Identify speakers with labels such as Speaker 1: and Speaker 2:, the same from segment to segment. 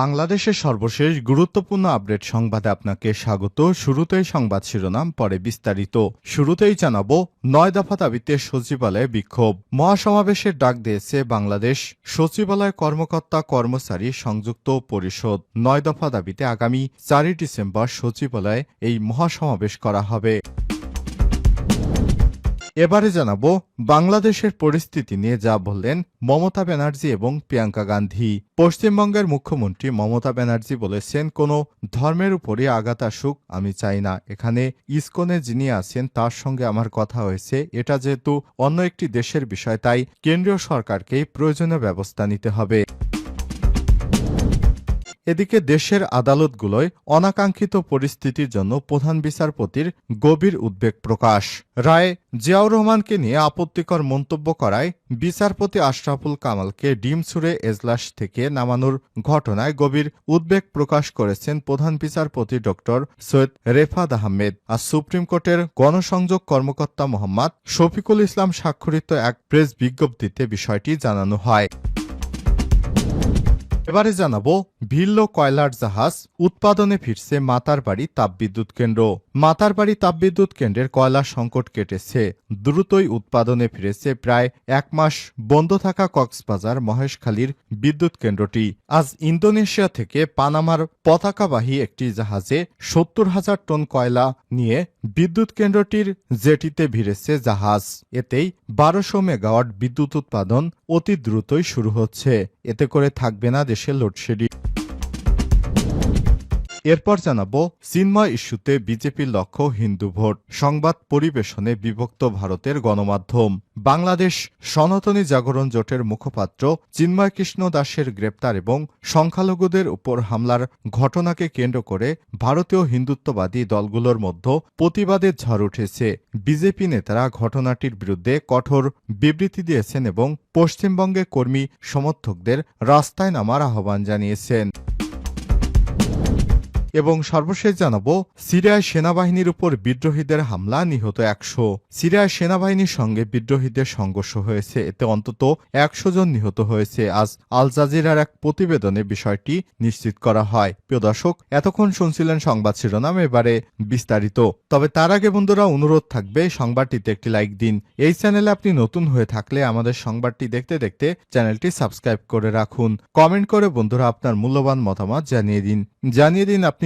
Speaker 1: বাংলাদেশের সর্বশেষ গুরুত্বপূর্ণ আপডেট সংবাদে আপনাকে স্বাগত। শুরুতেই সংবাদ শিরোনাম, পরে বিস্তারিত। শুরুতেই জানাব, নয় দফা দাবিতে সচিবালয়ে বিক্ষোভ। মহাসমাবেশের ডাক দিয়েছে বাংলাদেশ। সচিবালয় কর্মকর্তা কর্মচারী সংযুক্ত পরিষদ। নয় দফা দাবিতে আগামী চারই ডিসেম্বর সচিবালয়ে এই মহাসমাবেশ করা হবে। এবারে জানাব বাংলাদেশের পরিস্থিতি নিয়ে যা বললেন মমতা ব্যানার্জি এবং প্রিয়াঙ্কা গান্ধী। পশ্চিমবঙ্গের মুখ্যমন্ত্রী মমতা ব্যানার্জি বলেছেন, কোনো ধর্মের উপরই আঘাত আসুক, আমি চাই না। এখানে ইসকনে যিনি আছেন, তার সঙ্গে আমার কথা হয়েছে। এটা যেহেতু অন্য একটি দেশের বিষয়, তাই কেন্দ্রীয় সরকারকেই প্রয়োজনীয় ব্যবস্থা নিতে হবে। এদিকে দেশের আদালতগুলোয় অনাকাঙ্ক্ষিত পরিস্থিতির জন্য প্রধান বিচারপতির গভীর উদ্বেগ প্রকাশ। রায় জিয়াউর রহমানকে নিয়ে আপত্তিকর মন্তব্য করায় বিচারপতি আশরাফুল কামালকে ডিম ছুড়ে এজলাস থেকে নামানোর ঘটনায় গভীর উদ্বেগ প্রকাশ করেছেন প্রধান বিচারপতি ড সৈয়দ রেফাদ আহমেদ আর সুপ্রিম কোর্টের গণসংযোগ কর্মকর্তা মোহাম্মদ শফিকুল ইসলাম স্বাক্ষরিত এক প্রেস বিজ্ঞপ্তিতে বিষয়টি জানানো হয়। এবারে জানাব ভিল্লো কয়লার জাহাজ উৎপাদনে ফিরছে মাতারবাড়ি তাপবিদ্যুৎ কেন্দ্র। মাতারবাড়ি তাপবিদ্যুৎ কেন্দ্রের কয়লা সংকট কেটেছে। দ্রুতই উৎপাদনে ফিরেছে প্রায় এক মাস বন্ধ থাকা কক্সবাজার মহেশখালীর বিদ্যুৎ কেন্দ্রটি। আজ ইন্দোনেশিয়া থেকে পানামার পতাকাবাহী একটি জাহাজে সত্তর হাজার টন কয়লা নিয়ে বিদ্যুৎ কেন্দ্রটির জেটিতে ভিড়েছে জাহাজ। এতেই বারোশো মেগাওয়াট বিদ্যুৎ উৎপাদন অতি দ্রুতই শুরু হচ্ছে। এতে করে থাকবে না দেশে লোডশেডিং। এরপর জানাব চিন্ময় ইস্যুতে বিজেপির লক্ষ্য হিন্দু ভোট, সংবাদ পরিবেশনে বিভক্ত ভারতের গণমাধ্যম। বাংলাদেশ সনাতনী জাগরণ জোটের মুখপাত্র চিন্ময় কৃষ্ণ দাসের গ্রেপ্তার এবং সংখ্যালঘুদের উপর হামলার ঘটনাকে কেন্দ্র করে ভারতীয় হিন্দুত্ববাদী দলগুলোর মধ্যে প্রতিবাদের ঝড় উঠেছে। বিজেপি নেতারা ঘটনাটির বিরুদ্ধে কঠোর বিবৃতি দিয়েছেন এবং পশ্চিমবঙ্গে কর্মী সমর্থকদের রাস্তায় নামার আহ্বান জানিয়েছেন। এবং সর্বশেষ জানাব, সিরিয়ায় সেনাবাহিনীর উপর বিদ্রোহীদের হামলা, নিহত একশো। সিরিয়ায় সেনাবাহিনীর সঙ্গে বিদ্রোহীদের সংঘর্ষ হয়েছে, এতে অন্তত একশো জন নিহত হয়েছে। আজ আল জাজিরার এক প্রতিবেদনে বিষয়টি নিশ্চিত করা হয়। প্রিয় দর্শক, এতক্ষণ শুনছিলেন সংবাদ শিরোনাম, এবারে বিস্তারিত। তবে তার আগে বন্ধুরা, অনুরোধ থাকবে, সংবাদটিতে একটি লাইক দিন। এই চ্যানেলে আপনি নতুন হয়ে থাকলে আমাদের সংবাদটি দেখতে দেখতে চ্যানেলটি সাবস্ক্রাইব করে রাখুন। কমেন্ট করে বন্ধুরা আপনার মূল্যবান মতামত জানিয়ে দিন। জানিয়ে দিন আপনি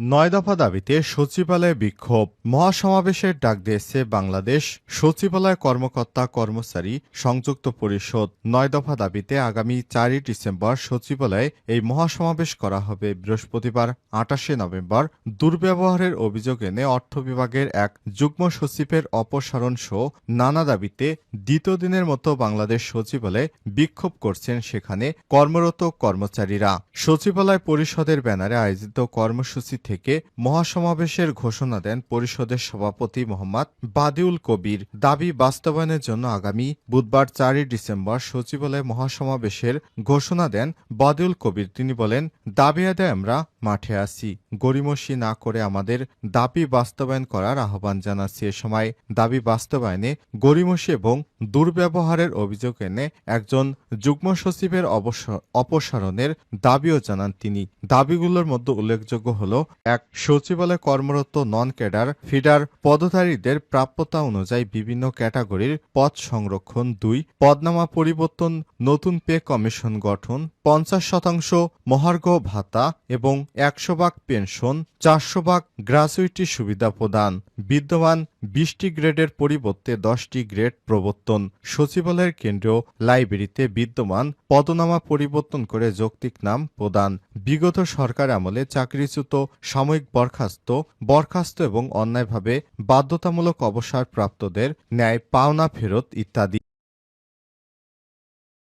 Speaker 1: নয় দফা দাবিতে সচিবালয়ে বিক্ষোভ। মহাসমাবেশের ডাক দিয়েছে বাংলাদেশ সচিবালয় কর্মকর্তা কর্মচারী সংযুক্ত পরিষদ। নয় দফা দাবিতে আগামী চারই ডিসেম্বর সচিবালয়ে এই মহাসমাবেশ করা হবে। বৃহস্পতিবার আটাশে নভেম্বর দুর্ব্যবহারের অভিযোগ এনে অর্থ বিভাগের এক যুগ্ম সচিবের অপসারণ সহ নানা দাবিতে দ্বিতীয় দিনের মতো বাংলাদেশ সচিবালয়ে বিক্ষোভ করছেন সেখানে কর্মরত কর্মচারীরা। সচিবালয় পরিষদের ব্যানারে আয়োজিত কর্মসূচি থেকে মহাসমাবেশের ঘোষণা দেন পরিষদের সভাপতি মোহাম্মদ বাদিউল কবির। দাবি বাস্তবায়নের জন্য আগামী বুধবার চারই ডিসেম্বর সচিবালয়ে মহাসমাবেশের ঘোষণা দেন বাদিউল কবির। তিনি বলেন, দাবি আদায় আমরা মাঠে আসি গড়িমসি না করে আমাদের দাবি বাস্তবায়ন করার আহ্বান জানাচ্ছি। এ সময় দাবি বাস্তবায়নে গড়িমসি এবং দুর্ব্যবহারের অভিযোগ এনে একজন যুগ্ম সচিবের অপসারণের দাবিও জানান তিনি। দাবিগুলোর মধ্যে উল্লেখযোগ্য হল, এক, সচিবালয়ে কর্মরত নন ক্যাডার ফিডার পদধারীদের প্রাপ্যতা অনুযায়ী বিভিন্ন ক্যাটাগরির পদ সংরক্ষণ। দুই, পদনামা পরিবর্তন, নতুন পে কমিশন গঠন, পঞ্চাশ শতাংশ মহার্ঘ ভাতা এবং একশো ভাগ পেনশন, চারশো ভাগ গ্রাচুইটি সুবিধা প্রদান। বিদ্যমান বিশটি গ্রেডের পরিবর্তে দশটি গ্রেড প্রবর্তন। সচিবালয়ের কেন্দ্রীয় লাইব্রেরিতে বিদ্যমান পদনামা পরিবর্তন করে যৌক্তিক নাম প্রদান। বিগত সরকার আমলে চাকরিচ্যুত, সাময়িক বরখাস্ত বরখাস্ত এবং অন্যায়ভাবে বাধ্যতামূলক অবসরপ্রাপ্তদের ন্যায় পাওনা ফেরত ইত্যাদি।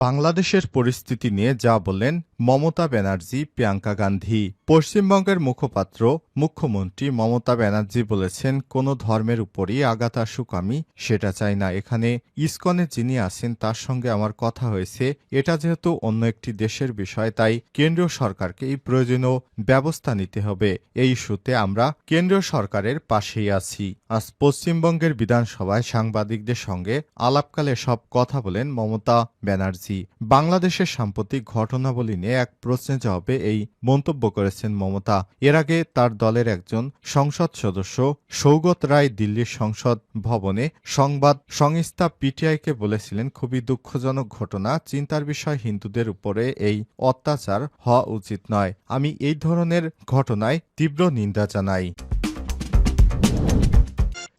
Speaker 1: বাংলাদেশের পরিস্থিতি নিয়ে যা বললেন মমতা ব্যানার্জি, প্রিয়াঙ্কা গান্ধী। পশ্চিমবঙ্গের মুখপাত্র, মুখ্যমন্ত্রী মমতা ব্যানার্জি বলেছেন, কোনো ধর্মের উপরই আঘাত আসুক আমি, সেটা চাই না। এখানে ইসকনে যিনি আছেন, তার সঙ্গে আমার কথা হয়েছে, এটা যেহেতু অন্য একটি দেশের বিষয়, তাই কেন্দ্রীয় সরকারকে এই প্রয়োজনীয় ব্যবস্থা নিতে হবে। এই ইস্যুতে আমরা কেন্দ্রীয় সরকারের পাশেই আছি। আজ পশ্চিমবঙ্গের বিধানসভায় সাংবাদিকদের সঙ্গে আলাপকালে সব কথা বলেন মমতা ব্যানার্জি। বাংলাদেশের সাম্প্রতিক ঘটনাবলী নিয়ে এক প্রশ্নের জবাবে এই মন্তব্য করেছেন মমতা। এর আগে তার দলের একজন সংসদ সদস্য সৌগত রায় দিল্লির সংসদ ভবনে সংবাদ সংস্থা পিটিআইকে বলেছিলেন, খুবই দুঃখজনক ঘটনা। চিন্তার বিষয় হিন্দুদের উপরে এই অত্যাচার হওয়া উচিত নয়। আমি এই ধরনের ঘটনায় তীব্র নিন্দা জানাই।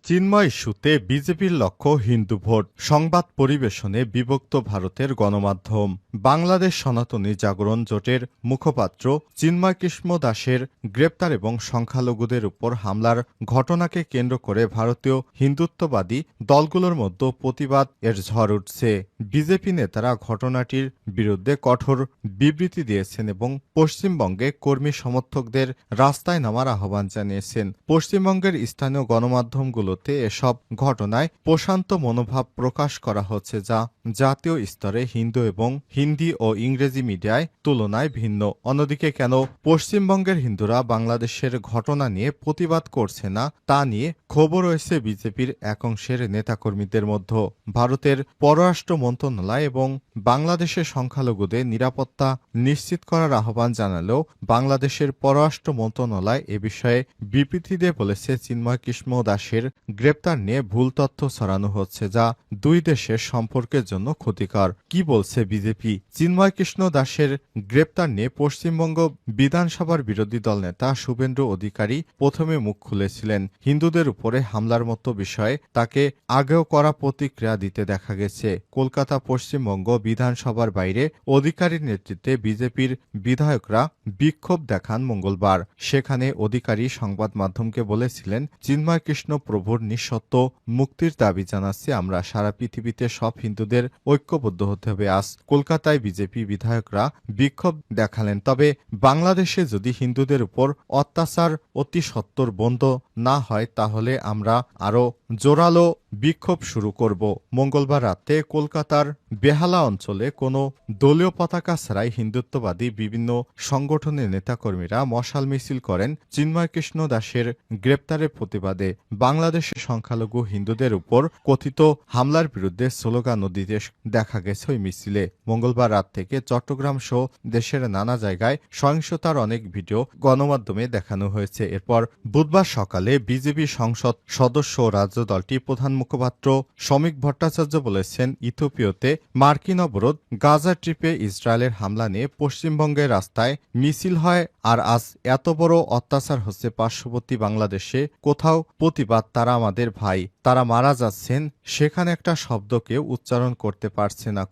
Speaker 1: চিন্ময় ইস্যুতে বিজেপির লক্ষ্য হিন্দু ভোট। সংবাদ পরিবেশনে বিভক্ত ভারতের গণমাধ্যম। বাংলাদেশ সনাতনী জাগরণ জোটের মুখপাত্র চিন্ময় কৃষ্ণ দাসের গ্রেপ্তার এবং সংখ্যালঘুদের উপর হামলার ঘটনাকে কেন্দ্র করে ভারতীয় হিন্দুত্ববাদী দলগুলোর মধ্যে প্রতিবাদ এর ঝড় উঠছে। বিজেপি নেতারা ঘটনাটির বিরুদ্ধে কঠোর বিবৃতি দিয়েছেন এবং পশ্চিমবঙ্গে কর্মী সমর্থকদের রাস্তায় নামার আহ্বান জানিয়েছেন। পশ্চিমবঙ্গের স্থানীয় গণমাধ্যমগুলোতে এসব ঘটনায় প্রশান্ত মনোভাব প্রকাশ করা হচ্ছে যা জাতীয় স্তরে হিন্দু এবং হিন্দি ও ইংরেজি মিডিয়ায় তুলনায় ভিন্ন। অন্যদিকে কেন পশ্চিমবঙ্গের হিন্দুরা বাংলাদেশের ঘটনা নিয়ে প্রতিবাদ করছে না, তা নিয়ে খবর রয়েছে বিজেপির এক অংশের নেতাকর্মীদের মধ্যে। ভারতের পররাষ্ট্র মন্ত্রণালয় এবং বাংলাদেশের সংখ্যালঘুদের নিরাপত্তা নিশ্চিত করার আহ্বান জানালেও বাংলাদেশের পররাষ্ট্র মন্ত্রণালয় এ বিষয়ে বিবৃতি দিয়ে বলেছে চিন্ময় কৃষ্ণ দাসের গ্রেপ্তার নিয়ে ভুল তথ্য ছড়ানো হচ্ছে যা দুই দেশের সম্পর্কের জন্য ক্ষতিকর। কি বলছে বিজেপি? চিন্ময় কৃষ্ণ দাসের গ্রেপ্তার নিয়ে পশ্চিমবঙ্গ বিধানসভার বিরোধী দল নেতা শুভেন্দু অধিকারী প্রথমে মুখ খুলেছিলেন। হিন্দুদের উপরে হামলার মতো বিষয়ে তাকে আগেও করা প্রতিক্রিয়া দিতে দেখা গেছে। কলকাতা পশ্চিমবঙ্গ বিধানসভার বাইরে অধিকারীর নেতৃত্বে বিজেপির বিধায়করা বিক্ষোভ দেখান মঙ্গলবার। সেখানে অধিকারী সংবাদ মাধ্যমকে বলেছিলেন, চিন্ময় কৃষ্ণ প্রভুর নিঃসত্ব মুক্তির দাবি জানাচ্ছি আমরা। সারা পৃথিবীতে সব হিন্দুদের ঐক্যবদ্ধ হতে হবে। আজ কলকাতায় বিজেপি বিধায়করা বিক্ষোভ দেখালেন। তবে বাংলাদেশে যদি হিন্দুদের উপর অত্যাচার অতি সত্তর বন্ধ না হয়, তাহলে আমরা আরও জোরালো বিক্ষোভ শুরু করব। মঙ্গলবার রাতে কলকাতার বেহালা অঞ্চলে কোনো দলীয় পতাকা ছাড়াই হিন্দুত্ববাদী বিভিন্ন সংগঠনের নেতাকর্মীরা মশাল মিছিল করেন চিন্ময় কৃষ্ণ দাসের গ্রেপ্তারের প্রতিবাদে। বাংলাদেশের সংখ্যালঘু হিন্দুদের উপর কথিত হামলার বিরুদ্ধে স্লোগান দিতে দেখা গেছে ওই মিছিলে। মঙ্গলবার রাত থেকে চট্টগ্রাম সহ দেশের নানা জায়গায় সহিংসতার অনেক ভিডিও গণমাধ্যমে দেখানো হয়েছে। এরপর বুধবার সকালে বিজেপি সংসদ সদস্য রাজ্য দলটি প্রধান মুখপাত্র সমীক ভট্টাচার্য বলেছেন, ইথিওপিয়াতে মার্কিন অবরোধ গাজা ট্রিপে ইসরায়েলের হামলা নিয়ে পশ্চিমবঙ্গের রাস্তায় মিছিল হয় আর আজ এত বড় অত্যাচার হচ্ছে পার্শ্ববর্তী বাংলাদেশে। কোথাও প্রতিবাদ, তারা আমাদের ভাই, তারা মারা যাচ্ছেন, সেখানে একটা শব্দকে উচ্চারণ করতে পারছে না।